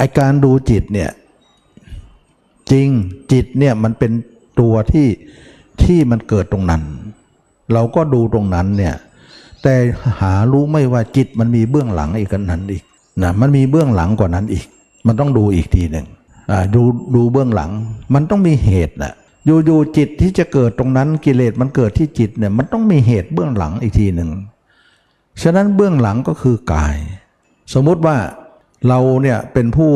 ไอการดูจิตเนี่ยจริงจิตเนี่ยมันเป็นตัวที่ที่มันเกิดตรงนั้น เราก็ดูตรงนั้นเนี่ยแต่หารู้ไม่ว่าจิตมันมีเบื้องหลังอีกกันนั้นอีกนะมันมีเบื้องหลังกว่านั้นอีก มันต้องดูอีกทีหนึ่งดูดูเบื้องหลัง มันต้องมีเหตุนะอยู่ๆจิตที่จะเกิดตรงนั้นกิเลสมันเกิดที่จิตเนี่ยมันต้องมีเหตุเบื้องหลังอีกทีหนึ่งฉะนั้นเบื้องหลังก็คือกาย สมมุติว่า เราเนี่ยเป็นผู้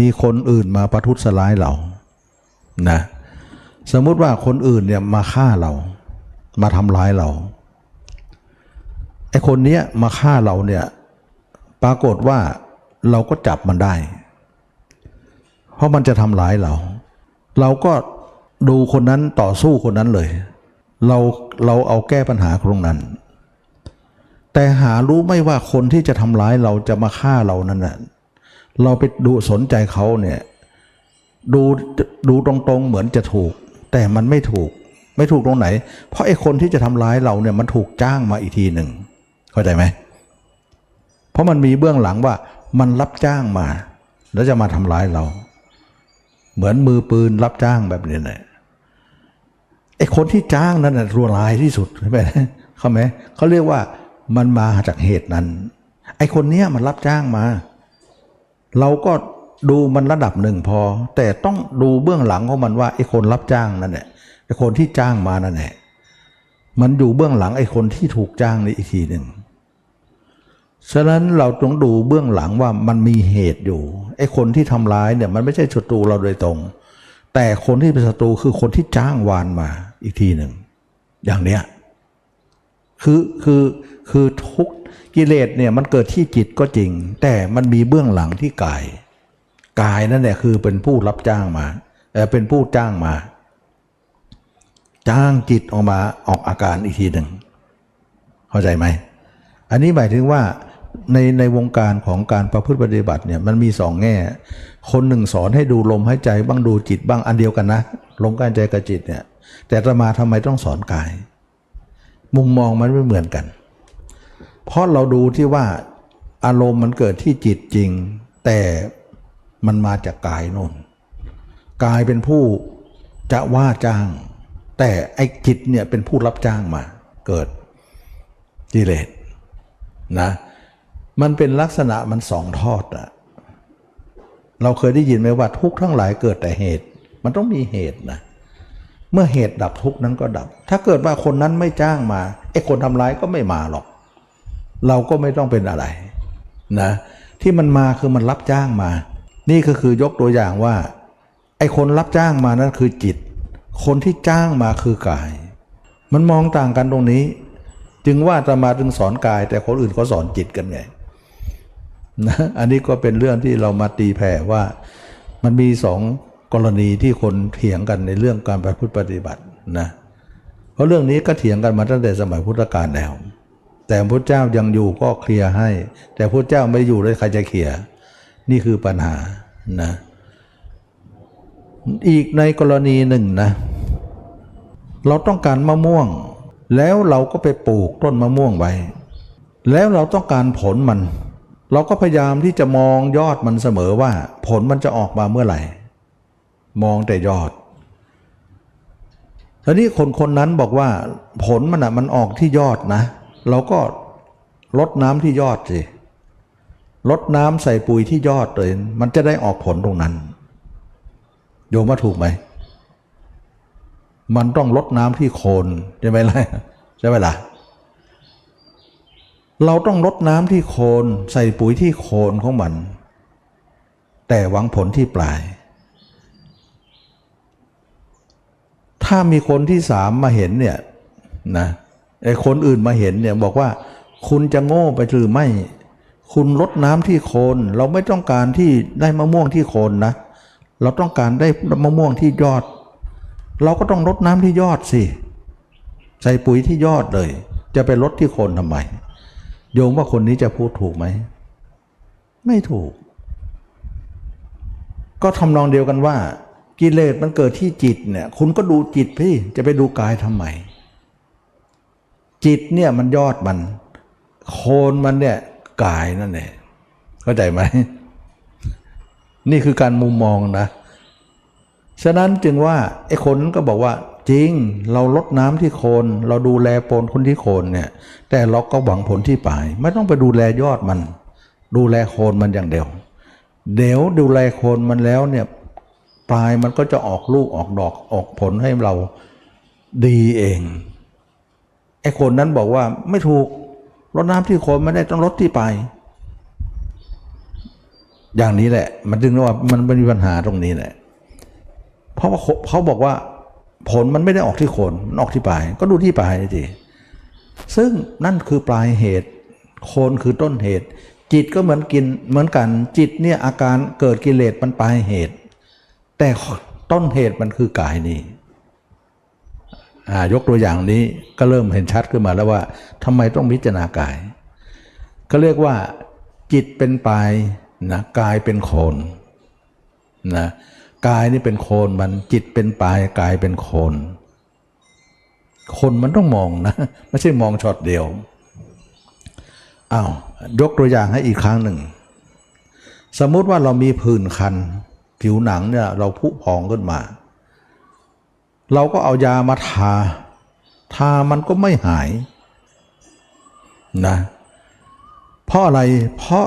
มีคนอื่นมาประทุษร้ายเรานะสมมุติว่าคนอื่นเนี่ยมาฆ่าเรา มาทำร้ายเราไอ้คนเนี้ยมาฆ่าเราเนี่ยปรากฏว่าเราก็จับมันได้ เพราะมันจะทำร้ายเรา เราก็ดูคนนั้นต่อสู้คนนั้นเลย เราเราเอาแก้ปัญหาตรงนั้น แต่หารู้ไม่ว่าคนที่จะทำร้ายเราจะมาฆ่าเรานั่นน่ะเราไปดูสนใจเขาเนี่ยดูดูตรงๆเหมือนจะถูก แต่มันไม่ถูกไม่ถูกตรงไหน เพราะไอ้คนที่จะทำร้ายเราเนี่ยมันถูกจ้างมาอีกทีหนึ่งเข้าใจไหมเพราะมันมีเบื้องหลังว่ามันรับจ้างมา แล้วจะมาทำร้ายเรา เหมือนมือปืนรับจ้างแบบนี้แหละไอ้คนที่จ้างนั่นน่ะรัวลายที่สุดใช่ไหมเข้าไหมเขาเรียกว่า มันมาจากเหตุนั้น ไอ้คนเนี้ยมันรับจ้างมา เราก็ดูมันระดับหนึ่งพอ แต่ต้องดูเบื้องหลังของมันว่าไอ้คนรับจ้างนั่นแหละไอ้คนที่จ้างมานั่นแหละมันอยู่เบื้องหลังไอ้คนที่ถูกจ้างนี่อีกทีหนึ่งฉะนั้นเราต้องดูเบื้องหลังว่ามันมีเหตุอยู่ไอ้คนที่ทำร้ายเนี่ยมันไม่ใช่ศัตรูเราโดยตรง แต่คนที่เป็นศัตรูคือคนที่จ้างวานมาอีกทีหนึ่งอย่างเนี้ย คือคือคือทุกกิเลสเนี่ยมันเกิดที่จิตก็จริง แต่มันมีเบื้องหลังที่กาย กายนั่นแหละคือเป็นผู้รับจ้างมาเออเป็นผู้จ้างมา จ้างจิตออกมาออกอาการอีกทีหนึ่งเข้าใจไหมอันนี้หมายถึงว่าในในวงการของการประพฤติปฏิบัติเนี่ยมันมีสองแง่ คนหนึ่งสอนให้ดูลมหายใจบ้างดูจิตบ้างอันเดียวกันนะลมกายใจกับจิตเนี่ยแต่อาตมาทำไมต้องสอนกาย มุมมองมันไม่เหมือนกัน เพราะเราดูที่ว่าอารมณ์มันเกิดที่จิตจริง แต่มันมาจากกายน่นกายเป็นผู้จะว่าจ้าง แต่ไอ้จิตเนี่ยเป็นผู้รับจ้างมา เกิดกิเลสนะมันเป็นลักษณะมันสองทอดอะเราเคยได้ยินไหมว่าทุกทั้งหลายเกิดแต่เหตุ มันต้องมีเหตุนะเเมื่อเหตุดับทุกนั้นก็ดับ ถ้าเกิดว่าคนนั้นไม่จ้างมาไอ้คนทำร้ายก็ไม่มาหรอก เราก็ไม่ต้องเป็นอะไรนะที่มันมาคือมันรับจ้างมา นี่ก็คือยกตัวอย่างว่า ไอ้คนรับจ้างมานั่นคือจิต คนที่จ้างมาคือกาย มันมองต่างกันตรงนี้ จึงว่าจะมาถึงสอนกาย แต่คนอื่นเขาสอนจิตกันไงนะอันนี้ก็เป็นเรื่องที่เรามาตีแผ่ว่า มันมีสอง กรณีที่คนเถียงกันในเรื่องการประพฤติปฏิบัตินะเพราะเรื่องนี้ก็เถียงกันมาตั้งแต่สมัยพุทธกาลแล้ว แต่พระเจ้ายังอยู่ก็เคลียร์ให้ แต่พระเจ้าไม่อยู่เลยใครจะเคลียร์นี่คือปัญหานะอีกในกรณีหนึ่งนะ เราต้องการมะม่วง แล้วเราก็ไปปลูกต้นมะม่วงไว้ แล้วเราต้องการผลมัน เราก็พยายามที่จะมองยอดมันเสมอว่า ผลมันจะออกมาเมื่อไหร่ มองแต่ยอดทีนี้คนคนนั้นบอกว่าผลมันอะมันออกที่ยอดนะ เราก็ลดน้ำที่ยอดสิลดน้ำใส่ปุ๋ยที่ยอดเลย มันจะได้ออกผลตรงนั้น โยมว่าถูกไหม มันต้องลดน้ำที่โคนใช่ไหมล่ะใช่ไหมล่ะเราต้องลดน้ำที่โคน ใส่ปุ๋ยที่โคนของมัน แต่หวังผลที่ปลาย ถ้ามีคนที่สามมาเห็นเนี่ยนะไอ้คนอื่นมาเห็นเนี่ยบอกว่าคุณจะโง่ไปหรือไม่ คุณลดน้ำที่โคน เราไม่ต้องการที่ได้มะม่วงที่โคนนะ เราต้องการได้มะม่วงที่ยอด เราก็ต้องลดน้ำที่ยอดสิ ใส่ปุ๋ยที่ยอดเลย จะไปลดที่โคนทำไม โยมว่าคนนี้จะพูดถูกไหม ไม่ถูก ก็ทำนองเดียวกันว่า กิเลสมันเกิดที่จิตเนี่ย คุณก็ดูจิตพี่จะไปดูกายทำไม จิตเนี่ยมันยอดมัน โคนมันเนี่ยกายนั่นแหละเข้าใจไหม นี่คือการมุมมองนะ ฉะนั้นจึงว่าไอ้คนก็บอกว่า จริงเราลดน้ำที่โคน เราดูแลโปนคนที่โคนเนี่ย แต่เราก็หวังผลที่ปลาย ไม่ต้องไปดูแลยอดมัน ดูแลโคนมันอย่างเดียวเดี๋ยวดูแลโคนมันแล้วเนี่ย ปลายมันก็จะออกลูกออกดอกออกผลให้เราดีเองไอ้คนนั้นบอกว่าไม่ถูกรดน้ำที่โคนไม่ได้ต้องรดที่ปลายอย่างนี้แหละ มันจึงว่ามันมีปัญหาตรงนี้แหละ เพราะว่าเขาเขาบอกว่าผลมันไม่ได้ออกที่โคนมันออกที่ปลาย ก็ดูที่ปลายนี่สิซึ่งนั่นคือปลายเหตุ โคนคือต้นเหตุ จิตก็เหมือนกินเหมือนกันจิตเนี่ยอาการเกิดกิเลสมันปลายเหตุ แต่ต้นเหตุมันคือกายนี้อ่ายกตัวอย่างนี้ก็เริ่มเห็นชัดขึ้นมาแล้วว่าทำไมต้องพิจารณากาย ก็เรียกว่า จิตเป็นปลายนะกายเป็นโคนนะกายนี่เป็นโคนมันจิตเป็นปลายกายเป็นโคน คนมันต้องมองนะ ไม่ใช่มองช็อตเดียวอ้าวยกตัวอย่างให้อีกครั้งหนึ่ง สมมุติว่าเรามีผื่นคัน ผิวหนังเนี่ยเราพุพองขึ้นมา เราก็เอายามาทา ทามันก็ไม่หายนะเพราะอะไรเพราะ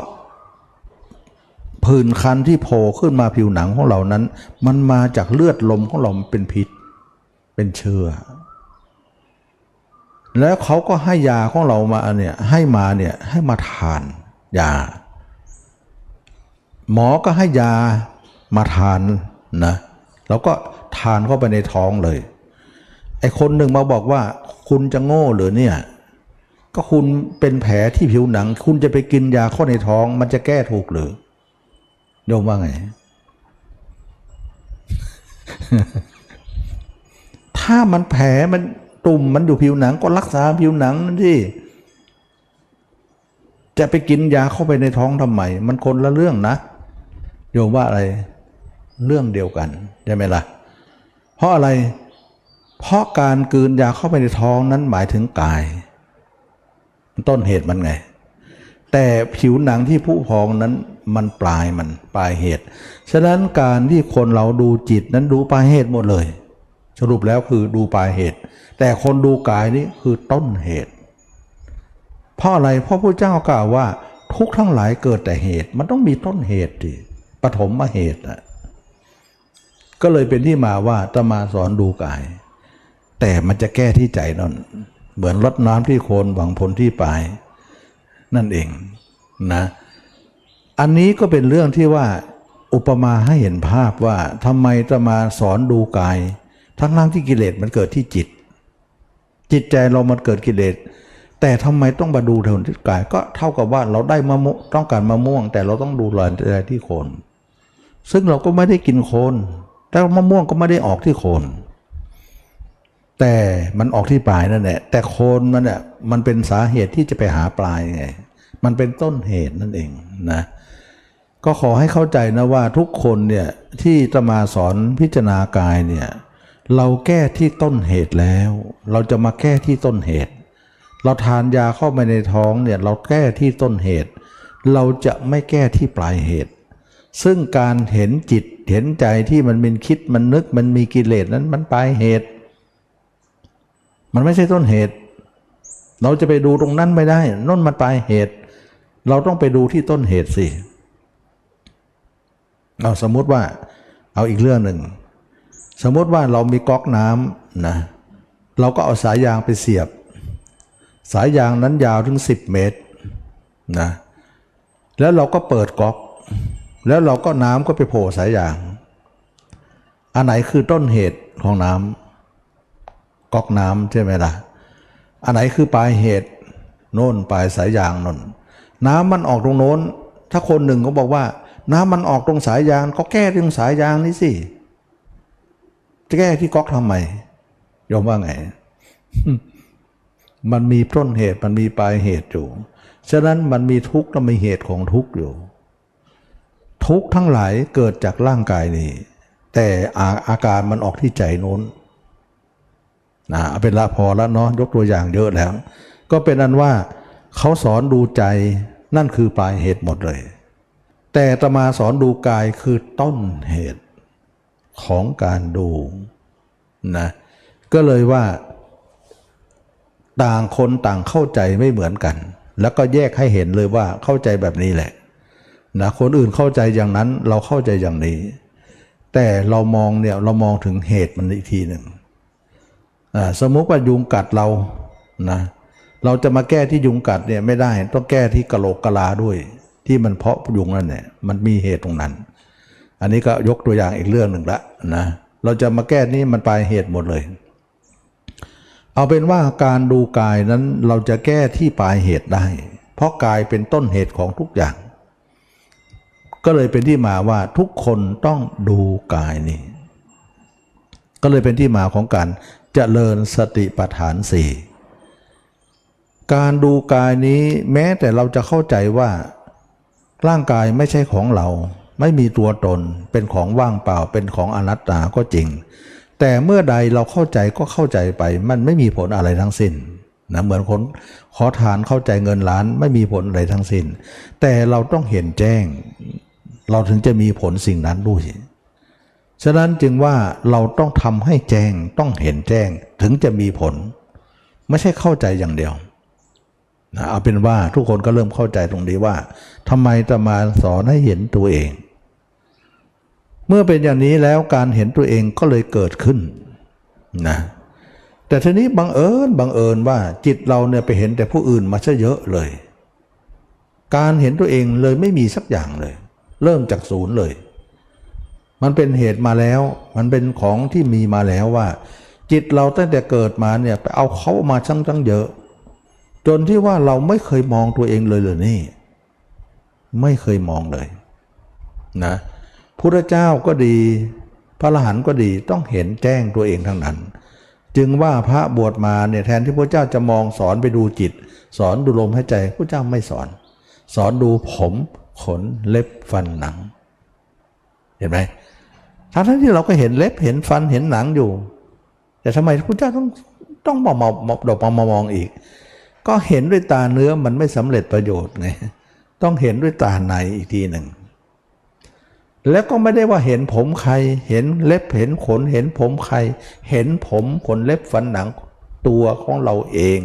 ผื่นคันที่โผล่ขึ้นมาผิวหนังของเรานั้น มันมาจากเลือดลมของเรามันเป็นพิษ เป็นเชื้อแล้วเขาก็ให้ยาของเรามาเนี่ยให้มาเนี่ยให้มาทานยา หมอก็ให้ยา มาทานนะแล้วก็ทานเข้าไปในท้องเลยไอ้คนหนึ่งมาบอกว่าคุณจะโง่หรือเนี่ย ก็คุณเป็นแผลที่ผิวหนัง คุณจะไปกินยาเข้าในท้อง มันจะแก้ถูกหรือโยมว่าไง ถ้ามันแผลมันตุ่มมันอยู่ผิวหนัง ก็รักษาผิวหนังนั่นที่จะไปกินยาเข้าไปในท้องทำไม มันคนละเรื่องนะ โยมว่าอะไร เรื่องเดียวกันใช่ไหมล่ะ เพราะอะไร เพราะการกืนยาเข้าไปในท้องนั้นหมายถึงกาย ต้นเหตุมันไง แต่ผิวหนังที่ผุพองนั้นมันปลายมันปลายเหตุ ฉะนั้นการที่คนเราดูจิตนั้นดูปลายเหตุหมดเลย สรุปแล้วคือดูปลายเหตุ แต่คนดูกายนี่คือต้นเหตุ เพราะอะไรเพราะพระเจ้ากล่าวว่าทุกทั้งหลายเกิดแต่เหตุ มันต้องมีต้นเหตุดิปฐมมาเหตุอะ ก็เลยเป็นที่มาว่าตมาสอนดูกาย แต่มันจะแก้ที่ใจนั่น เหมือนรดน้ำที่โคนหวังผลที่ปลาย นั่นเองนะอันนี้ก็เป็นเรื่องที่ว่าอุปมาให้เห็นภาพว่าทำไมจะมาสอนดูกาย ทั้งทั้งที่กิเลสมันเกิดที่จิต จิตใจเรามันเกิดกิเลสแต่ทำไมต้องมาดูเท่าที่กายก็เท่ากับว่าเราได้มะม่วงต้องการมะม่วง แต่เราต้องดูแลที่โคน ซึ่งเราก็ไม่ได้กินโคน แต่มะม่วงก็ไม่ได้ออกที่โคน แต่มันออกที่ปลายนั่นแหละ แต่โคนมันเนี่ยมันเป็นสาเหตุที่จะไปหาปลายไง มันเป็นต้นเหตุนั่นเองนะ ก็ขอให้เข้าใจนะว่าทุกคนเนี่ยที่จะมาสอนพิจารณากายเนี่ยเราแก้ที่ต้นเหตุแล้ว เราจะมาแก้ที่ต้นเหตุ เราทานยาเข้าไปในท้องเนี่ยเราแก้ที่ต้นเหตุ เราจะไม่แก้ที่ปลายเหตุ ซึ่งการเห็นจิตเห็นใจที่มันเป็นคิดมันนึกมันมีกิเลสนั้นมันปลายเหตุ มันไม่ใช่ต้นเหตุ เราจะไปดูตรงนั้นไม่ได้นั่นมันปลายเหตุ เราต้องไปดูที่ต้นเหตุสิเอาสมมุติว่าเอาอีกเรื่องหนึ่ง สมมติว่าเรามีก๊อกน้ำนะเราก็เอาสายยางไปเสียบ สายยางนั้นยาวถึง 10 เมตรนะแล้วเราก็เปิดก๊อก แล้วเราก็น้ำก็ไปโผล่สายยาง อันไหนคือต้นเหตุของน้ำก๊อกน้ำใช่ไหมล่ะ อันไหนคือปลายเหตุโน่นปลายสายยางนนน้ำมันออกตรงโน้น ถ้าคนหนึ่งก็บอกว่า น้ำมันออกตรงสายยางก็แก้ตรงสายยางนี่สิ จะแก้ที่ก๊อกทำไมยอมว่าไง มันมีต้นเหตุมันมีปลายเหตุอยู่ ฉะนั้นมันมีทุกข์และมีเหตุของทุกข์อยู่ ทุกทั้งหลายเกิดจากร่างกายนี้ แต่อาอาการมันออกที่ใจโน้นนะเอาเป็นละพอแล้วเนาะยกตัวอย่างเยอะแล้ว ก็เป็นอันว่าเขาสอนดูใจนั่นคือปลายเหตุหมดเลย แต่ตมาสอนดูกายคือต้นเหตุของการดูนะก็เลยว่าต่างคนต่างเข้าใจไม่เหมือนกัน แล้วก็แยกให้เห็นเลยว่าเข้าใจแบบนี้แหละ นะคนอื่นเข้าใจอย่างนั้นเราเข้าใจอย่างนี้ แต่เรามองเนี่ยเรามองถึงเหตุมันอีกทีหนึ่งสมมุติว่ายุงกัดเรานะเราจะมาแก้ที่ยุงกัดเนี่ยไม่ได้ต้องแก้ที่กะโหลกกะลาด้วย ที่มันเพาะยุงนั่นเนี่ยมันมีเหตุตรงนั้น อันนี้ก็ยกตัวอย่างอีกเรื่องหนึ่งละนะเราจะมาแก้นี่มันปลายเหตุหมดเลย เอาเป็นว่าการดูกายนั้นเราจะแก้ที่ปลายเหตุได้ เพราะกายเป็นต้นเหตุของทุกอย่าง ก็เลยเป็นที่มาว่าทุกคนต้องดูกายนี่ ก็เลยเป็นที่มาของการเจริญสติปัฏฐานสี่การดูกายนี้แม้แต่เราจะเข้าใจว่า ร่างกายไม่ใช่ของเรา ไม่มีตัวตนเป็นของว่างเปล่าเป็นของอนัตตาก็จริง แต่เมื่อใดเราเข้าใจก็เข้าใจไป มันไม่มีผลอะไรทั้งสิ้นนะเหมือนคนขอทานเข้าใจเงินล้านไม่มีผลอะไรทั้งสิ้น แต่เราต้องเห็นแจ้ง เราถึงจะมีผลสิ่งนั้นด้วย ฉะนั้นจึงว่าเราต้องทำให้แจ้งต้องเห็นแจ้งถึงจะมีผล ไม่ใช่เข้าใจอย่างเดียวนะเอาเป็นว่าทุกคนก็เริ่มเข้าใจตรงนี้ว่าทำไมจะมาสอนให้เห็นตัวเอง เมื่อเป็นอย่างนี้แล้วการเห็นตัวเองก็เลยเกิดขึ้นนะแต่ทีนี้บังเอิญบังเอิญว่าจิตเราเนี่ยไปเห็นแต่ผู้อื่นมาซะเยอะเลย การเห็นตัวเองเลยไม่มีสักอย่างเลย เริ่มจากศูนย์เลย มันเป็นเหตุมาแล้ว มันเป็นของที่มีมาแล้วว่า จิตเราตั้งแต่เกิดมาเนี่ยไปเอาเขามาชั้งจังเยอะ จนที่ว่าเราไม่เคยมองตัวเองเลยเลยนี่ ไม่เคยมองเลยนะพุทธเจ้าก็ดี พระอรหันต์ก็ดีต้องเห็นแจ้งตัวเองทั้งนั้น จึงว่าพระบวชมาเนี่ยแทนที่พระเจ้าจะมองสอนไปดูจิต สอนดูลมหายใจพระเจ้าไม่สอน สอนดูผม ขนเล็บฟันหนัง เห็นไหมทั้งที่เราก็เห็นเล็บเห็นฟันเห็นหนังอยู่ แต่ทำไมพระเจ้าต้องต้องมองมองดอกมามองอีก ก็เห็นด้วยตาเนื้อมันไม่สำเร็จประโยชน์ไงต้องเห็นด้วยตาในอีกทีหนึ่ง แล้วก็ไม่ได้ว่าเห็นผมใคร เห็นเล็บเห็นขนเห็นผมใคร เห็นผมขนเล็บฟันหนังตัวของเราเอง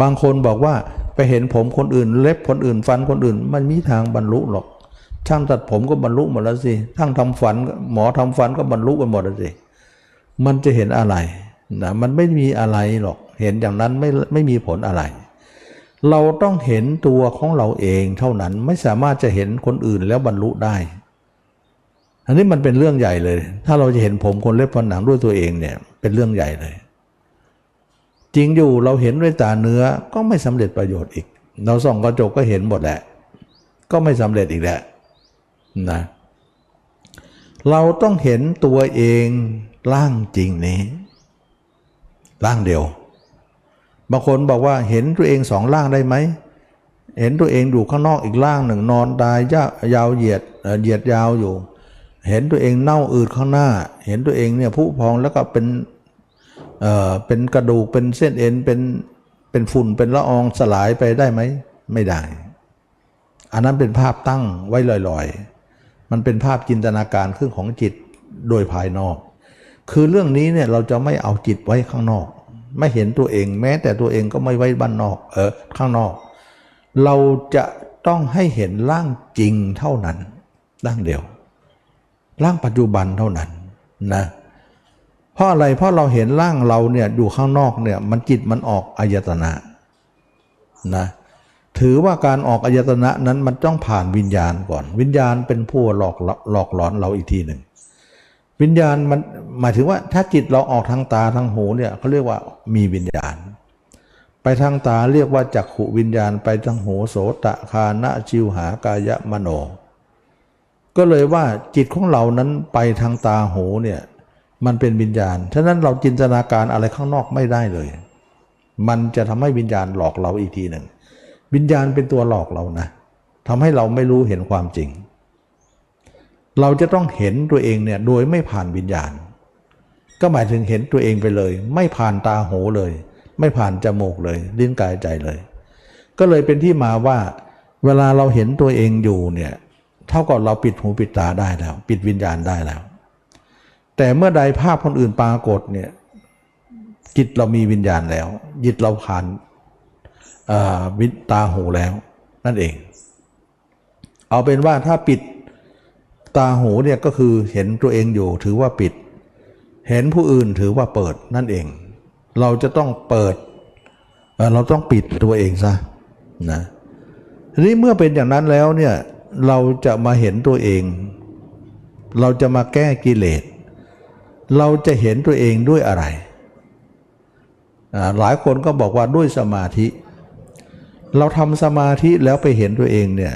บางคนบอกว่าไปเห็นผมคนอื่น เล็บคนอื่นฟันคนอื่น มันมีทางบรรลุหรอก ช่างตัดผมก็บรรลุหมดแล้วสิช่างทำฟันหมอทำฟันก็บรรลุกันหมดแล้วสิมันจะเห็นอะไรนะมันไม่มีอะไรหรอก เห็นอย่างนั้นไม่ไม่มีผลอะไร เราต้องเห็นตัวของเราเองเท่านั้นไม่สามารถจะเห็นคนอื่นแล้วบรรลุได้ อันนี้มันเป็นเรื่องใหญ่เลย ถ้าเราจะเห็นผมคนเล็บฟันหนังด้วยตัวเองเนี่ยเป็นเรื่องใหญ่เลย จริงอยู่เราเห็นด้วยตาเนื้อก็ไม่สำเร็จประโยชน์อีก เราส่องกระจกก็เห็นหมดแหละ ก็ไม่สำเร็จอีกแหละนะเราต้องเห็นตัวเองร่างจริงนี้ ร่างเดียว บางคนบอกว่าเห็นตัวเองสองร่างได้ไหมเห็นตัวเองอยู่ข้างนอกอีกร่างหนึ่งนอนตายยายาวเหยียดเอ่อเหยียดยาวอยู่ เห็นตัวเองเน่าอืดข้างหน้า เห็นตัวเองเนี่ยผุพองแล้วก็เป็น เอ่อเป็นกระดูกเป็นเส้นเอ็นเป็นเป็นฝุ่นเป็นละอองสลายไปได้ไหมไม่ได้ อันนั้นเป็นภาพตั้งไว้ลอยๆ มันเป็นภาพจินตนาการขึ้นของจิตโดยภายนอก คือเรื่องนี้เนี่ยเราจะไม่เอาจิตไว้ข้างนอก ไม่เห็นตัวเองแม้แต่ตัวเองก็ไม่ไว้บ้านนอกเออข้างนอก เราจะต้องให้เห็นร่างจริงเท่านั้นร่างเดียวร่างปัจจุบันเท่านั้นนะเเพราะอะไรเพราะเราเห็นร่างเราเนี่ยอยู่ข้างนอกเนี่ยมันจิตมันออกอายตนะนะถือว่าการออกอายตนะนั้นมันต้องผ่านวิญญาณก่อน วิญญาณเป็นผู้หลอกหลอกหลอนเราอีกทีหนึ่งวิญญาณมันหมายถึงว่าถ้าจิตเราออกทางตาทางหูเนี่ยเขาเรียกว่ามีวิญญาณ ไปทางตาเรียกว่าจักขุวิญญาณ ไปทางหูโสตะคานะชิวหากายะมโน ก็เลยว่าจิตของเรานั้นไปทางตาหูเนี่ย มันเป็นวิญญาณ ฉะนั้นเราจินตนาการอะไรข้างนอกไม่ได้เลย มันจะทำให้วิญญาณหลอกเราอีกทีหนึ่ง วิญญาณเป็นตัวหลอกเรานะทำให้เราไม่รู้เห็นความจริง เราจะต้องเห็นตัวเองเนี่ยโดยไม่ผ่านวิญญาณ ก็หมายถึงเห็นตัวเองไปเลย ไม่ผ่านตาหูเลย ไม่ผ่านจมูกเลย ลิ้นกายใจเลย ก็เลยเป็นที่มาว่า เวลาเราเห็นตัวเองอยู่เนี่ยเท่ากับเราปิดหูปิดตาได้แล้ว ปิดวิญญาณได้แล้ว แต่เมื่อใดภาพคนอื่นปรากฏเนี่ยจิตเรามีวิญญาณแล้ว จิตเราผ่านวิตาหูแล้ว นั่นเอง เอาเป็นว่าถ้าปิดตาหูเนี่ยก็คือเห็นตัวเองอยู่ถือว่าปิด เห็นผู้อื่นถือว่าเปิดนั่นเอง เราจะต้องเปิดเเราต้องปิดตัวเองซะนะทีนี้เมื่อเป็นอย่างนั้นแล้วเนี่ยเราจะมาเห็นตัวเอง เราจะมาแก้กิเลส เราจะเห็นตัวเองด้วยอะไร หลายคนก็บอกว่าด้วยสมาธิ เราทำสมาธิแล้วไปเห็นตัวเองเนี่ย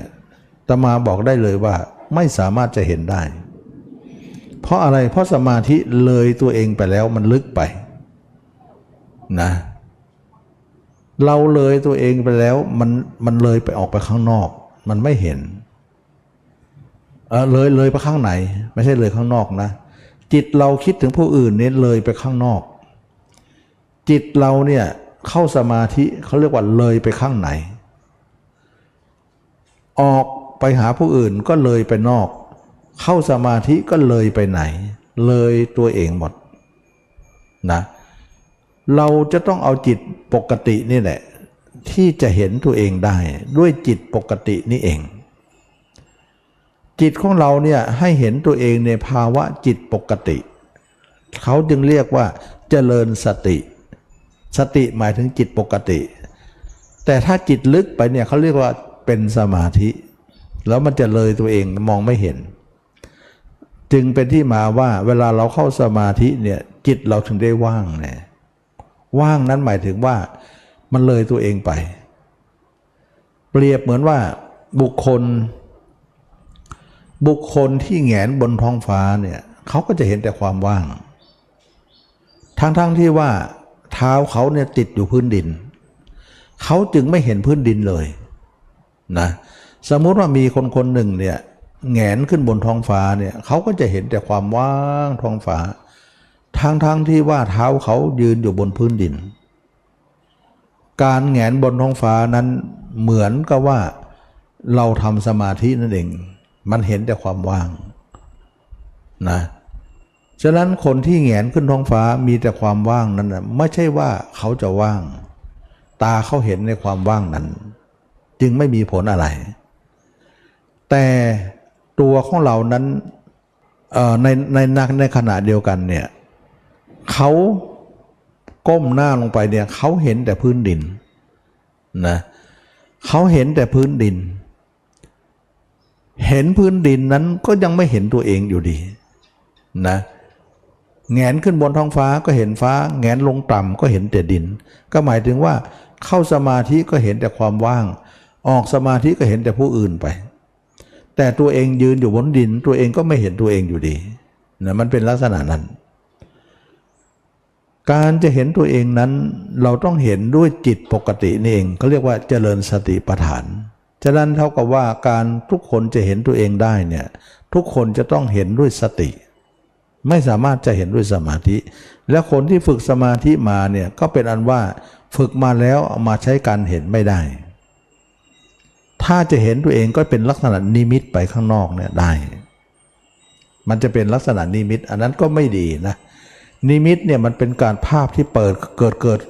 ตมาบอกได้เลยว่าไม่สามารถจะเห็นได้ เพราะอะไรเพราะสมาธิเลยตัวเองไปแล้วมันลึกไปนะเราเลยตัวเองไปแล้วมันมันเลยไปออกไปข้างนอก มันไม่เห็นเออเลยเลยไปข้างไหน ไม่ใช่เลยข้างนอกนะ จิตเราคิดถึงผู้อื่นเนี่ยเลยไปข้างนอก จิตเราเนี่ยเข้าสมาธิเขาเรียกว่าเลยไปข้างไหน ออกไปหาผู้อื่นก็เลยไปนอก เข้าสมาธิก็เลยไปไหน เลยตัวเองหมดนะเราจะต้องเอาจิตปกตินี่แหละ ที่จะเห็นตัวเองได้ ด้วยจิตปกตินี่เอง จิตของเราเนี่ยให้เห็นตัวเองในภาวะจิตปกติ เขาจึงเรียกว่าเจริญสติ สติหมายถึงจิตปกติ แต่ถ้าจิตลึกไปเนี่ยเขาเรียกว่าเป็นสมาธิ แล้วมันจะเลยตัวเองมองไม่เห็น จึงเป็นที่มาว่าเวลาเราเข้าสมาธิเนี่ยจิตเราถึงได้ว่างเนี่ยว่างนั้นหมายถึงว่ามันเลยตัวเองไป เปรียบเหมือนว่าบุคคล บุคคลที่แงนบนท้องฟ้าเนี่ยเขาก็จะเห็นแต่ความว่าง ทั้งๆทที่ว่าเท้าเขาเนี่ยติดอยู่พื้นดิน เขาจึงไม่เห็นพื้นดินเลยนะสมมุติว่ามีคนคนหนึ่งเนี่ยแงนขึ้นบนท้องฟ้าเนี่ยเขาก็จะเห็นแต่ความว่างท้องฟ้าทั้งๆทที่ว่าเท้าเขายืนอยู่บนพื้นดิน การแงนบนท้องฟ้านั้นเหมือนกับว่าเราทำสมาธินั่นเอง มันเห็นแต่ความว่างนะฉะนั้นคนที่แงนขึ้นท้องฟ้ามีแต่ความว่างนั้นนะไม่ใช่ว่าเขาจะว่าง ตาเขาเห็นในความว่างนั้น จึงไม่มีผลอะไร แต่ตัวของเรานั้นในในนักในขณะเดียวกันเนี่ยเขาก้มหน้าลงไปเนี่ยเขาเห็นแต่พื้นดินนะเขาเห็นแต่พื้นดินเเห็นพื้นดินนั้นก็ยังไม่เห็นตัวเองอยู่ดีนะแงนขึ้นบนท้องฟ้าก็เห็นฟ้า แงนลงต่ำก็เห็นแต่ดิน ก็หมายถึงว่าเข้าสมาธิก็เห็นแต่ความว่าง ออกสมาธิก็เห็นแต่ผู้อื่นไป แต่ตัวเองยืนอยู่บนดิน ตัวเองก็ไม่เห็นตัวเองอยู่ดีนะมันเป็นลักษณะนั้น การจะเห็นตัวเองนั้นเราต้องเห็นด้วยจิตปกตินี่เองเขาเรียกว่าเจริญสติปัฏฐาน ฉะนั้นเท่ากับว่าการทุกคนจะเห็นตัวเองได้เนี่ยทุกคนจะต้องเห็นด้วยสติ ไม่สามารถจะเห็นด้วยสมาธิ และคนที่ฝึกสมาธิมาเนี่ยก็เป็นอันว่าฝึกมาแล้วเอามาใช้การเห็นไม่ได้ ถ้าจะเห็นตัวเองก็เป็นลักษณะนิมิตไปข้างนอกเนี่ยได้ มันจะเป็นลักษณะนิมิต อันนั้นก็ไม่ดีนะนิมิตเนี่ยมันเป็นการภาพที่เปิดเกิดเกิด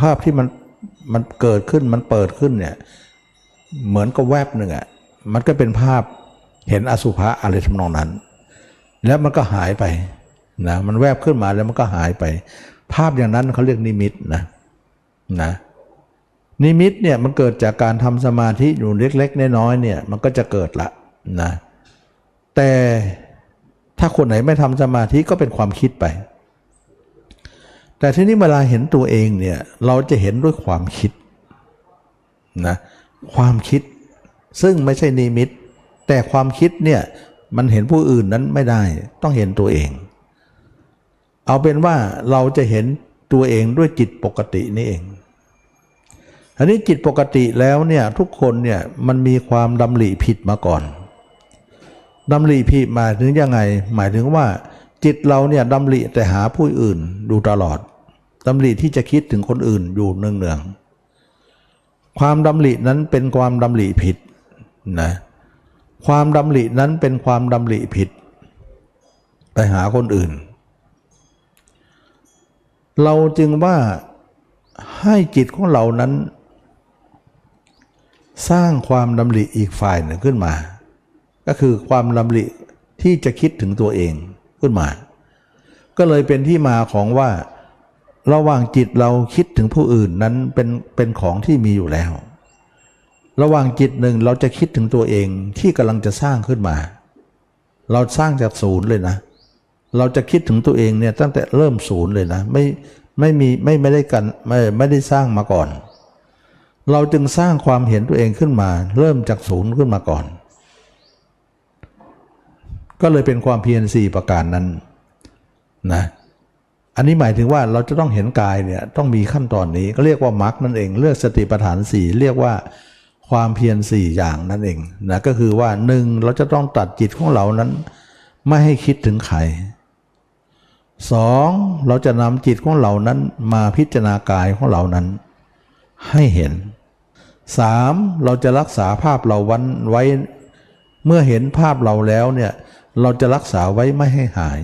ภาพที่มันมันเกิดขึ้นมันเปิดขึ้นเนี่ย เหมือนกับแวบหนึ่งอะ่ะมันก็เป็นภาพเห็นอสุภะอะไรทำนองนั้น แล้วมันก็หายไปนะมันแวบขึ้นมาแล้วมันก็หายไป ภาพอย่างนั้นเขาเรียกนิมิตนะนะนิมิตเนี่ยมันเกิดจากการทำสมาธิอยู่เล็กๆน้อยๆเนี่ยมันก็จะเกิดละนะแต่ถ้าคนไหนไม่ทำสมาธิก็เป็นความคิดไป แต่ทีนี้เวลาเห็นตัวเองเนี่ยเราจะเห็นด้วยความคิดนะ ความคิด ซึ่งไม่ใช่นิมิต แต่ความคิดเนี่ยมันเห็นผู้อื่นนั้นไม่ได้ ต้องเห็นตัวเอง เอาเป็นว่าเราจะเห็นตัวเองด้วยจิตปกตินี่เองอันนี้จิตปกติแล้วเนี่ยทุกคนเนี่ยมันมีความดำริผิดมาก่อนดำริผิดหมายถึงยังไง หมายถึงว่าจิตเราเนี่ยดำริแต่หาผู้อื่นดูตลอดดำริที่จะคิดถึงคนอื่นอยู่เนืองๆ ความดำรินั้นเป็นความดำริผิดนะความดำรินั้นเป็นความดำริผิด ไปหาคนอื่น เราจึงว่าให้จิตของเรานั้น สร้างความดำริอีกฝ่ายหนึ่งขึ้นมา ก็คือความดำริที่จะคิดถึงตัวเองขึ้นมา ก็เลยเป็นที่มาของว่า ระหว่างจิตเราคิดถึงผู้อื่นนั้นเป็นเป็นของที่มีอยู่แล้ว ระหว่างจิตหนึ่งเราจะคิดถึงตัวเองที่กำลังจะสร้างขึ้นมา เราสร้างจากศูนย์เลยนะ เราจะคิดถึงตัวเองเนี่ยตั้งแต่เริ่มศูนย์เลยนะไม่ไม่มีไม่ไม่ได้กันไม่ไม่ได้สร้างมาก่อน เราจึงสร้างความเห็นตัวเองขึ้นมา เริ่มจากศูนย์ขึ้นมาก่อน ก็เลยเป็นความเพียรสี่ประการนั้นนะ อันนี้หมายถึงว่าเราจะต้องเห็นกายเนี่ยต้องมีขั้นตอนนี้ก็เรียกว่ามรรคนั่นเอง เลือกสติปัฏฐานสี่เรียกว่าความเพียรสี่อย่างนั่นเองนะก็คือว่าหนึ่งเราจะต้องตัดจิตของเรานั้น ไม่ให้คิดถึงใครสองเราจะนำจิตของเรานั้นมาพิจารณากายของเรานั้น ให้เห็นสามเราจะรักษาภาพเราวันไว้ เมื่อเห็นภาพเราแล้วเนี่ยเราจะรักษาไว้ไม่ให้หาย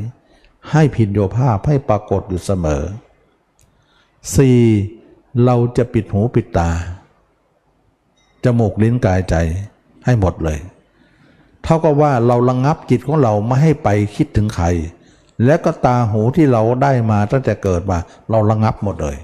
ให้พินโยภาพให้ปรากฏอยู่เสมอ 4. เราจะปิดหูปิดตา จมูกลิ้นกายใจให้หมดเลย เท่ากับว่าเราระงงับจิตของเราไม่ให้ไปคิดถึงใคร และก็ตาหูที่เราได้มาตั้งแต่เกิดมา เราระงงับหมดเลย